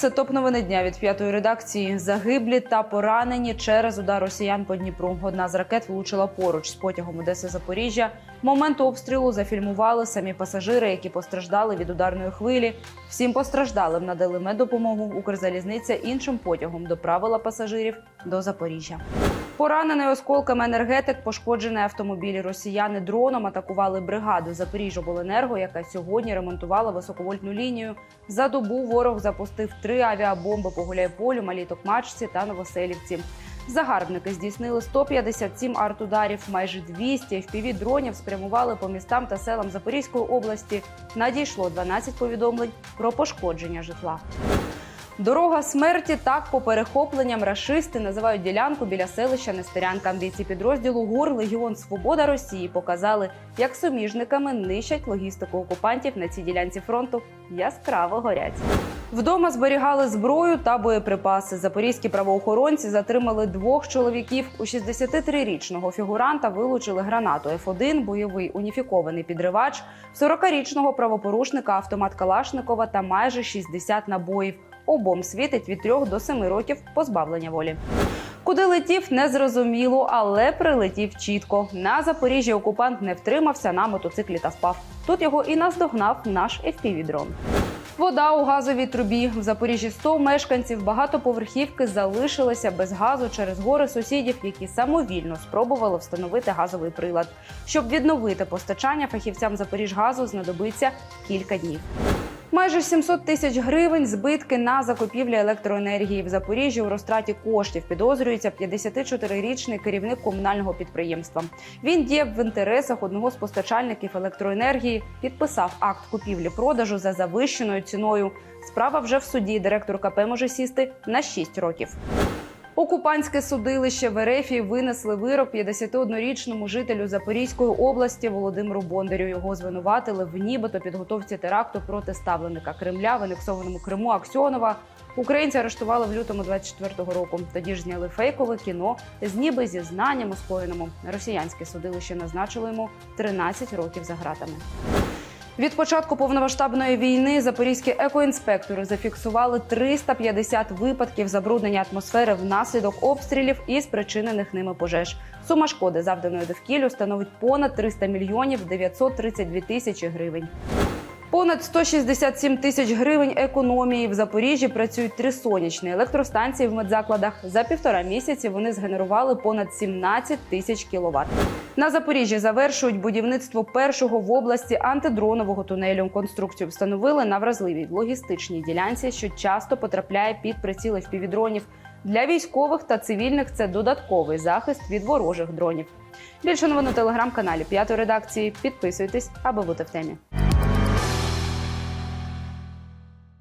це топ новини дня від п'ятої редакції. Загиблі та поранені через удар росіян по Дніпру. Одна з ракет влучила поруч з потягом Одеси Запоріжжя. Момент обстрілу зафільмували самі пасажири, які постраждали від ударної хвилі. Всім постраждалим надали меддопомогу. Укрзалізниця іншим потягом доправила пасажирів до Запоріжжя. Поранений осколками енергетик, пошкоджений автомобіль. Росіяни дроном атакували бригаду Запоріжжобленерго, яка сьогодні ремонтувала високовольтну лінію. За добу ворог запустив три авіабомби по Гуляйполю, Малій Токмачці та Новоселівці. Загарбники здійснили 157 артударів, майже 200 fpv дронів спрямували по містам та селам Запорізької області. Надійшло 12 повідомлень про пошкодження житла. Дорога смерті так по перехопленням рашисти називають ділянку біля селища Нестерянка. Бійці підрозділу ГУР Легіон Свобода Росії показали, як суміжниками нищать логістику окупантів на цій ділянці фронту. Яскраво горять. Вдома зберігали зброю та боєприпаси. Запорізькі правоохоронці затримали двох чоловіків. У 63-річного фігуранта вилучили гранату Ф1, бойовий уніфікований підривач, 40-річного правопорушника автомат Калашникова та майже 60 набоїв. Обом світить від 3 до 7 років позбавлення волі. Куди летів, незрозуміло, але прилетів чітко. На Запоріжжі окупант не втримався на мотоциклі та впав. Тут його і наздогнав наш FPV-дрон. Вода у газовій трубі. В Запоріжжі 100 мешканців багатоповерхівки залишилися без газу через гори сусідів, які самовільно спробували встановити газовий прилад. Щоб відновити постачання фахівцям Запоріжгазу знадобиться кілька днів. Майже 700 тисяч гривень збитки на закупівлі електроенергії в Запоріжжі у розтраті коштів підозрюється 54-річний керівник комунального підприємства. Він діяв в інтересах одного з постачальників електроенергії, підписав акт купівлі-продажу за завищеною ціною. Справа вже в суді. Директор КП може сісти на 6 років. Окупантське судилище в Ерефії винесли вирок 51-річному жителю Запорізької області Володимиру Бондарю. Його звинуватили в нібито підготовці теракту проти ставленика Кремля в анексованому Криму Аксьонова. Українці арештували в лютому 24-го року. Тоді ж зняли фейкове кіно з ніби зізнанням у скоєному. Росіянське судилище назначило йому 13 років за ґратами. Від початку повномасштабної війни запорізькі екоінспектори зафіксували 350 випадків забруднення атмосфери внаслідок обстрілів і спричинених ними пожеж. Сума шкоди, завданої довкіллю, становить понад 300 мільйонів 932 тисячі гривень. Понад 167 тисяч гривень економії в Запоріжжі працюють три сонячні електростанції в медзакладах. За півтора місяці вони згенерували понад 17 тисяч кіловат. На Запоріжжі завершують будівництво першого в області антидронового тунелю. Конструкцію встановили на вразливій логістичній ділянці, що часто потрапляє під приціли впівдронів. Для військових та цивільних це додатковий захист від ворожих дронів. Більше новин у телеграм-каналі П'ятої редакції. Підписуйтесь, аби бути в темі.